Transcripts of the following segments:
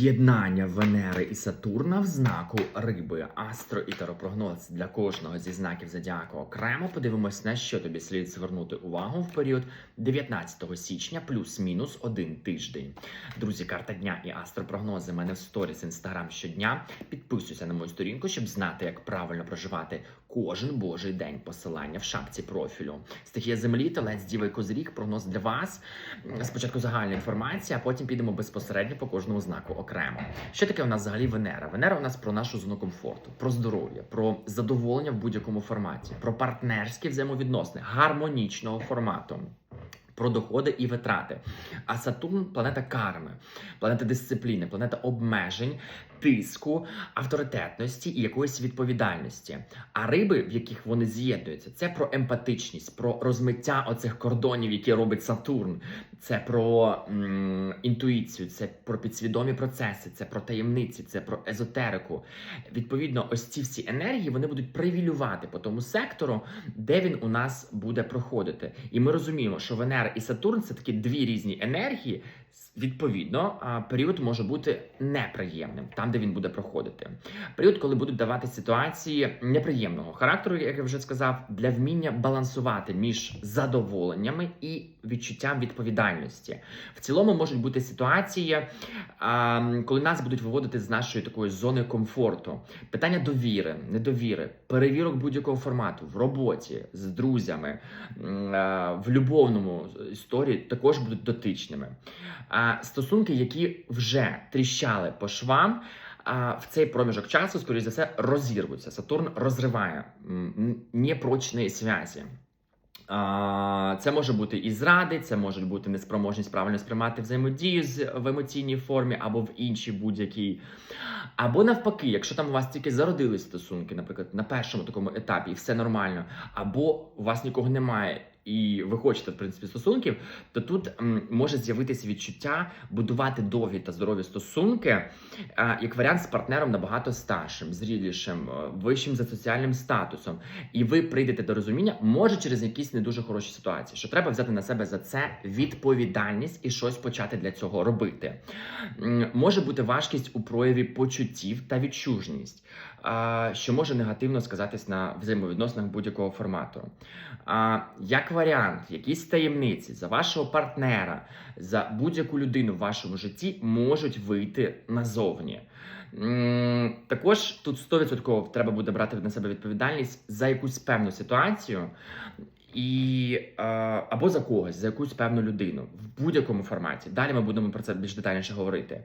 З'єднання Венери і Сатурна в знаку риби. Астро і таропрогноз для кожного зі знаків зодіаку окремо. Подивимось, на що тобі слід звернути увагу в період 19 січня, плюс-мінус один тиждень. Друзі, карта дня і астропрогнози. Мене в сторіс інстаграм щодня. Підписуйся на мою сторінку, щоб знати, як правильно проживати кожен божий день. Посилання в шапці профілю. Стихія землі, телець, діва і козиріг. Прогноз для вас. Спочатку загальна інформація, а потім підемо безпосередньо по кожному знаку окремо. Що таке у нас взагалі Венера? Венера у нас про нашу зону комфорту, про здоров'я, про задоволення в будь-якому форматі, про партнерські взаємовідносини гармонічного формату. Про доходи і витрати. А Сатурн планета карми, планета дисципліни, планета обмежень, тиску, авторитетності і якоїсь відповідальності. А риби, в яких вони з'єднуються, це про емпатичність, про розмиття оцих кордонів, які робить Сатурн. Це про м, інтуїцію, це про підсвідомі процеси, це про таємниці, це про езотерику. Відповідно, ось ці всі енергії вони будуть привілювати по тому сектору, де він у нас буде проходити. І ми розуміємо, що Венера і Сатурн це такі дві різні енергії. Відповідно, період може бути неприємним там, де він буде проходити. Період, коли будуть давати ситуації неприємного характеру, як я вже сказав, для вміння балансувати між задоволеннями і відчуттям відповідальності. В цілому можуть бути ситуації, коли нас будуть виводити з нашої такої зони комфорту. Питання довіри, недовіри, перевірок будь-якого формату в роботі з друзями, в любовному історії також будуть дотичними. Стосунки, які вже тріщали по швам. А в цей проміжок часу, скоріш за все, розірвуться. Сатурн розриває непрочні зв'язі. А, Це може бути і зради, це може бути неспроможність правильно сприймати взаємодію з в емоційній формі або в іншій будь-якій. Або навпаки, якщо там у вас тільки зародились стосунки, наприклад, на першому такому етапі, і все нормально, або у вас нікого немає. І ви хочете в принципі стосунків, то тут може з'явитися відчуття будувати довгі та здорові стосунки, як варіант з партнером набагато старшим, зрілішим, е, вищим за соціальним статусом. І ви прийдете до розуміння, може через якісь не дуже хороші ситуації, що треба взяти на себе за це відповідальність і щось почати для цього робити. Може бути важкість у прояві почуттів та відчужність, що може негативно сказатись на взаємовідносинах будь-якого формату. Як варіант, якісь таємниці за вашого партнера, за будь-яку людину в вашому житті можуть вийти назовні. Також тут 100% треба буде брати на себе відповідальність за якусь певну ситуацію. І е, або за когось, за якусь певну людину в будь-якому форматі. Далі ми будемо про це більш детальніше говорити.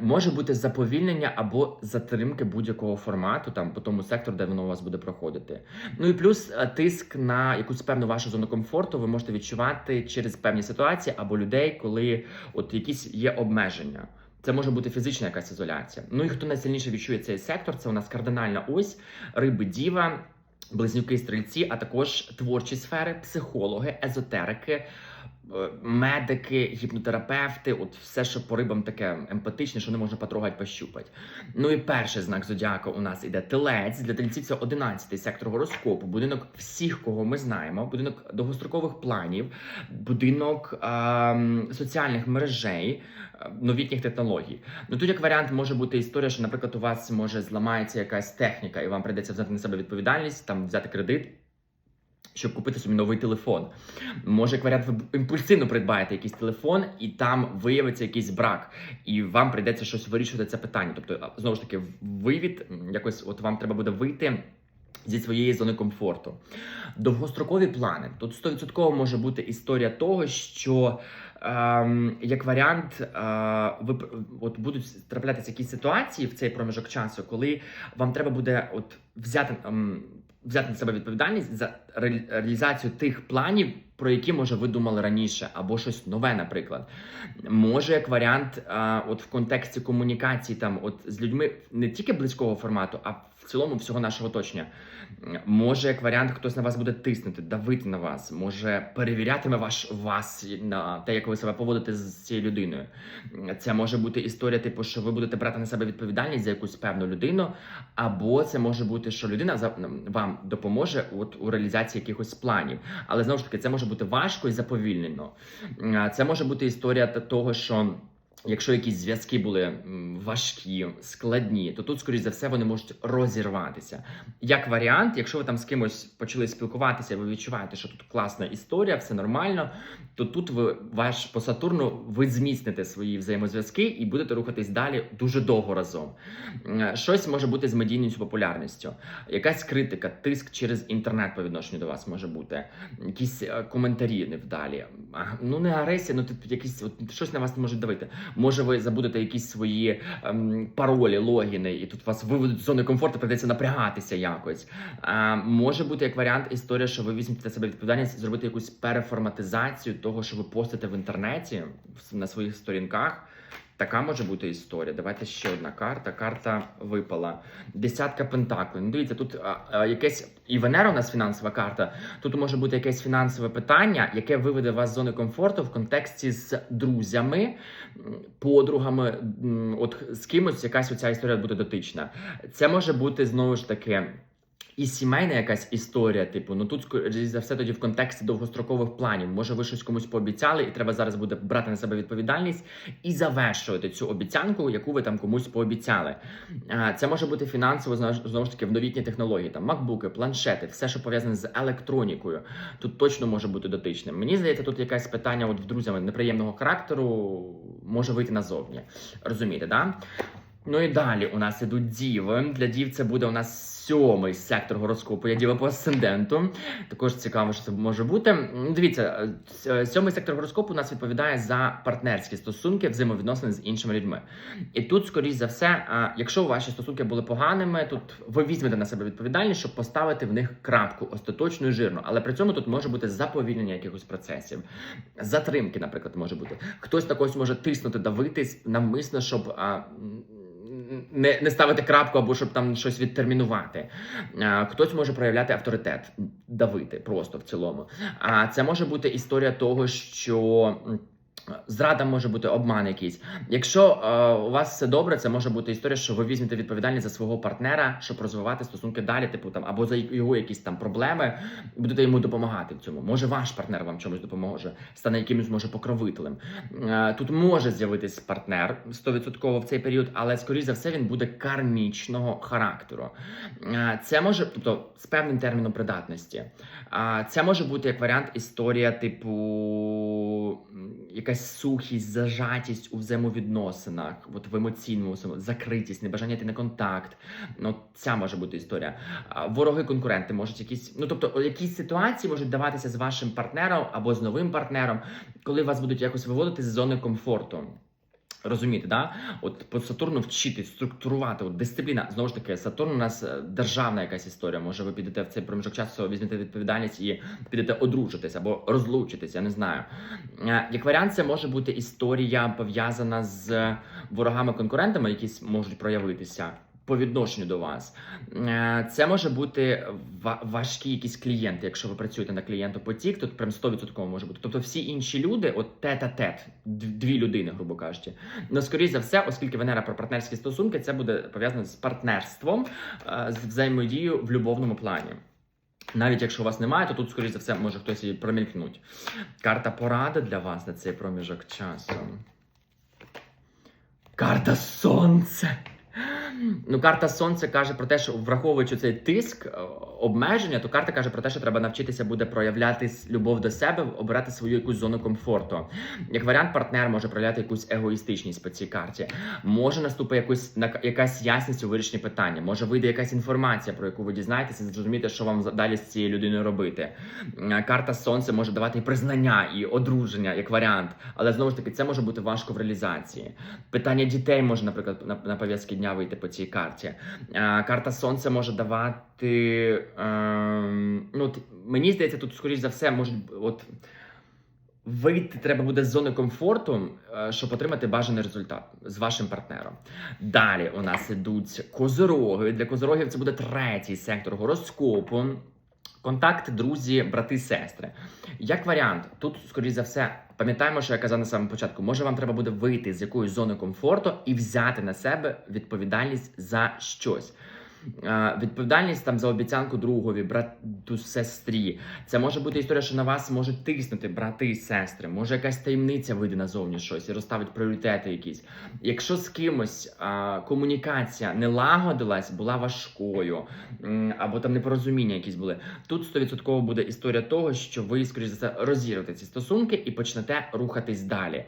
Може бути заповільнення або затримки будь-якого формату, там по тому сектору, де воно у вас буде проходити. Ну і плюс е, тиск на якусь певну вашу зону комфорту ви можете відчувати через певні ситуації або людей, коли от якісь є обмеження. Це може бути фізична якась ізоляція. Ну і хто найсильніше відчує цей сектор, це у нас кардинальна ось риби діва. Близнюки, стрільці, а також творчі сфери, психологи, езотерики, медики, гіпнотерапевти, от все, що по рибам таке емпатичне, що не можна потрогати, пощупати. Ну і перший знак зодіака у нас іде телець. Для тельців це 11-й сектор гороскопу, будинок всіх, кого ми знаємо, будинок довгострокових планів, будинок ем, соціальних мережей, е, новітніх технологій. Ну тут як варіант може бути історія, що, наприклад, у вас може зламається якась техніка, і вам прийдеться взяти на себе відповідальність, там взяти кредит. Щоб купити собі новий телефон. Може, як варіант, ви імпульсивно придбаєте якийсь телефон, і там виявиться якийсь брак, і вам прийдеться щось вирішувати це питання. Тобто, знову ж таки, вивід, якось от вам треба буде вийти. Зі своєї зони комфорту. Довгострокові плани. Тут 100% може бути історія того, що ем, як варіант, е, ви от будуть траплятися якісь ситуації в цей проміжок часу, коли вам треба буде от взяти, ем, взяти на себе відповідальність за ре- реалізацію тих планів, про які може ви думали раніше, або щось нове, наприклад. Може, як варіант, от в контексті комунікації там, от з людьми не тільки близького формату, а в цілому всього нашого оточення. Може, як варіант, хтось на вас буде тиснути, давити на вас, може перевірятиме ваш вас на те, як ви себе поводите з цією людиною. Це може бути історія, типу, що ви будете брати на себе відповідальність за якусь певну людину, або це може бути, що людина вам допоможе от у реалізації якихось планів. Але знову ж таки, це може бути важко і заповільнено. Це може бути історія того, що. Якщо якісь зв'язки були важкі, складні, то тут, скоріш за все, вони можуть розірватися. Як варіант, якщо ви там з кимось почали спілкуватися, ви відчуваєте, що тут класна історія, все нормально, то тут ви ваш по Сатурну ви зміцните свої взаємозв'язки і будете рухатись далі дуже довго разом. Щось може бути з медійністю популярністю, якась критика, тиск через інтернет по відношенню до вас може бути, якісь е, коментарі невдалі. Ну не агресія, ну тут якісь от щось на вас не може давити. Може, ви забудете якісь свої ем, паролі, логіни, і тут вас виведуть з зони комфорту, придеться напрягатися якось. Е, може бути як варіант історія, що ви візьмете на себе відповідальність зробити якусь переформатизацію того, що ви постите в інтернеті на своїх сторінках. Така може бути історія. Давайте ще одна карта. Карта випала. Десятка пентаклів. Ну, дивіться, тут а, а, якесь і Венера у нас фінансова карта. Тут може бути якесь фінансове питання, яке виведе вас з зони комфорту в контексті з друзями, подругами, от з кимось якась оця історія буде дотична. Це може бути знову ж таки. І сімейна якась історія, типу, ну тут скоріш за все тоді в контексті довгострокових планів. Може, ви щось комусь пообіцяли, і треба зараз буде брати на себе відповідальність і завершувати цю обіцянку, яку ви там комусь пообіцяли. Це може бути фінансово знову ж таки в новітні технології, там макбуки, планшети, все, що пов'язане з електронікою. Тут точно може бути дотичним. Мені здається, тут якесь питання от в друзями неприємного характеру може вийти назовні. Розумієте, да? Ну і далі у нас ідуть діви. Для дів це буде у нас сьомий сектор гороскопу. Я діва по асценденту. Також цікаво, що це може бути. Дивіться, е, сьомий сектор гороскопу у нас відповідає за партнерські стосунки, взаємовідносини з іншими людьми. І тут, скоріш за все, якщо ваші стосунки були поганими, тут ви візьмете на себе відповідальність, щоб поставити в них крапку остаточну і жирну. Але при цьому тут може бути заповільнення якихось процесів, затримки, наприклад, може бути. Хтось когось може тиснути, давитись навмисно, щоб. Не, не ставити крапку або щоб там щось відтермінувати. А, хтось може проявляти авторитет, давити просто в цілому. А це може бути історія того, що. Зрада може бути обман якийсь. Якщо е, у вас все добре, це може бути історія, що ви візьмете відповідальність за свого партнера, щоб розвивати стосунки далі, типу там або за його якісь там проблеми, будете йому допомагати в цьому. Може, ваш партнер вам чомусь допоможе, стане якимось може покровителем. Е, Тут може з'явитись партнер 100% в цей період, але скоріш за все він буде кармічного характеру. Е, Це може, тобто з певним терміном придатності. А це може бути як варіант історія, типу м, сухість, зажатість у взаємовідносинах, от в емоційному закритість, небажання йти на контакт. Ну, ця може бути історія. Вороги конкуренти можуть якісь, ну тобто, якісь ситуації можуть даватися з вашим партнером або з новим партнером, коли вас будуть якось виводити з зони комфорту. Розумієте, да? От по Сатурну вчити, структурувати, от дисципліна. Знову ж таки, Сатурн у нас е, державна якась історія. Може, ви підете в цей проміжок часу, візьмете відповідальність і підете одружитися або розлучитися, я не знаю. Е, Як варіант, це може бути історія пов'язана з ворогами-конкурентами, якісь можуть проявитися. По відношенню до вас Е, це може бути важкі якісь клієнти. Якщо ви працюєте на клієнтопотік, то прям 100% може бути. Тобто всі інші люди, от тет-а-тет, дві людини, грубо кажучи. Ну, скоріш за все, оскільки Венера про партнерські стосунки, це буде пов'язано з партнерством, е, з взаємодією в любовному плані. Навіть якщо у вас немає, то тут, скоріш за все, може хтось і промількнуть. Карта поради для вас на цей проміжок часу. Карта Сонце. Ну, карта Сонце каже про те, що враховуючи цей тиск, е, обмеження, то карта каже про те, що треба навчитися буде проявляти любов до себе, обирати свою якусь зону комфорту. Як варіант, партнер може проявляти якусь егоїстичність по цій карті. Може наступити якусь якась ясність у вирішенні питання. Може вийде якась інформація, про яку ви дізнаєтеся, і зрозумієте, що вам далі з цією людиною робити. Е, Карта Сонце може давати і признання, і одруження, як варіант. Але знову ж таки, це може бути важко в реалізації. Питання дітей може, наприклад, на, на пов'язки дня вийти по цій карті. Е, Карта Сонце може давати. ем, ну, мені здається, тут, скоріш за все, можуть от. Вийти треба буде з зони комфорту, е, щоб отримати бажаний результат з вашим партнером. Далі у нас ідуть козороги. Для козорогів це буде третій сектор гороскопу. Контакт, друзі, брати, сестри. Як варіант, тут, скоріш за все, пам'ятаємо, що я казав на самому початку. Може, вам треба буде вийти з якоїсь зони комфорту і взяти на себе відповідальність за щось. Е, Відповідальність там за обіцянку другові, брату, сестрі. Це може бути історія, що на вас можуть тиснути брати і сестри. Може якась таємниця вийде назовні щось і розставить пріоритети якісь. Якщо з кимось а, комунікація не лагодилась, була важкою, або там непорозуміння якісь були, тут 100% буде історія того, що ви, скоріш за все, розірвете ці стосунки і почнете рухатись далі.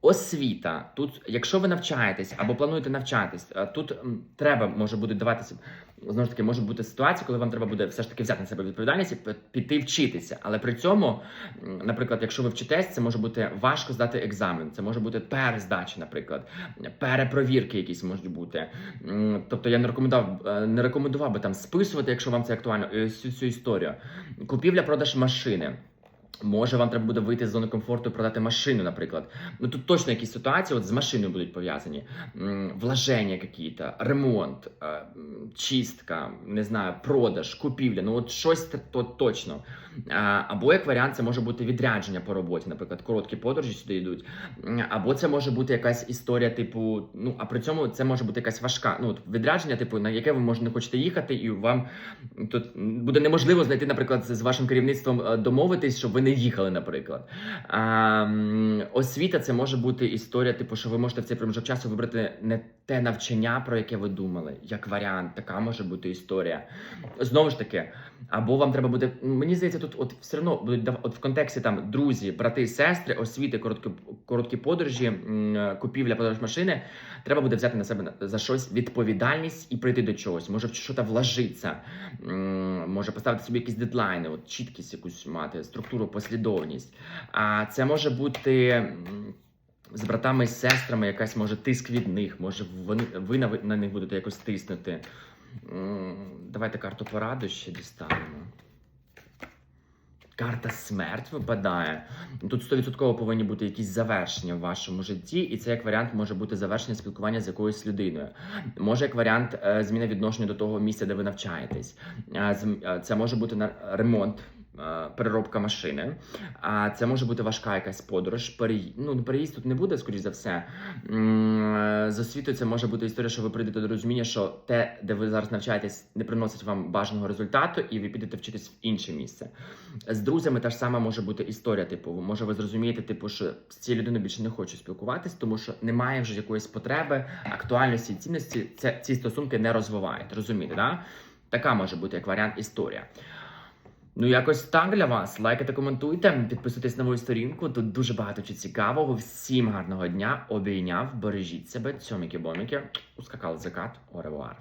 Освіта. Тут, якщо ви навчаєтесь або плануєте навчатись, тут треба може буде даватися. Знову ж таки, може бути ситуація, коли вам треба буде все ж таки взяти на себе відповідальність і піти вчитися. Але при цьому, наприклад, якщо ви вчитесь, це може бути важко здати екзамен, це може бути перездача, наприклад, перепровірки якісь можуть бути. Тобто я не рекомендував, е, не рекомендував би там списувати, якщо вам це актуально, е, всю цю історію. Купівля-продаж машини. Може, вам треба буде вийти з зони комфорту і продати машину, наприклад. Ну тут точно якісь ситуації от з машиною будуть пов'язані. М, Вложення якісь, ремонт, е, чистка, не знаю, продаж, купівля. Ну от щось то точно. Або як варіант, це може бути відрядження по роботі, наприклад, короткі подорожі сюди йдуть. Або це може бути якась історія, типу, ну а при цьому це може бути якась важка. Ну от відрядження, типу, на яке ви може не хочете їхати, і вам тут буде неможливо знайти, наприклад, з з вашим керівництвом е, домовитись, щоб ви не їхали, наприклад. А, освіта це може бути історія, типу, що ви можете в цей проміжок часу вибрати не те навчання, про яке ви думали, як варіант, така може бути історія. Знову ж таки, або вам треба буде. Мені здається, тут от все одно будуть от в контексті там друзі, брати, сестри, освіти, короткі, короткі подорожі, купівля подорож машини. Треба буде взяти на себе за щось відповідальність і прийти до чогось. Може в щось вложитися, може поставити собі якісь дедлайни, от чіткість якусь мати, структуру, послідовність. А це може бути. З братами і сестрами якась може тиск від них, може вони ви на, них будете якось тиснути. Давайте карту пораду ще дістанемо. Карта смерть випадає. Тут 100% повинні бути якісь завершення в вашому житті, і це як варіант може бути завершення спілкування з якоюсь людиною. Може, як варіант е, зміна відношення до того місця, де ви навчаєтесь. Е, е, Це може бути на ремонт. Е, Переробка машини, а це може бути важка якась подорож. Переїзд, ну переїзд тут не буде, скоріш за все. Е, З освітою це може бути історія, що ви прийдете до розуміння, що те, де ви зараз навчаєтесь, не приносить вам бажаного результату, і ви підете вчитись в інше місце. З друзями та ж сама може бути історія. Типу, може, ви зрозумієте, типу, що з цією людиною більше не хочу спілкуватись, тому що немає вже якоїсь потреби, актуальності, і цінності. Це ці стосунки не розвивають. Розумієте, да? Така може бути як варіант історія. Ну, якось так для вас. Лайкайте, коментуйте, підписуйтесь на мою сторінку. Тут дуже багато чого цікавого. Всім гарного дня. Обійняв, бережіть себе, цьоміки-боміки. Ускакали закат. Оревуар.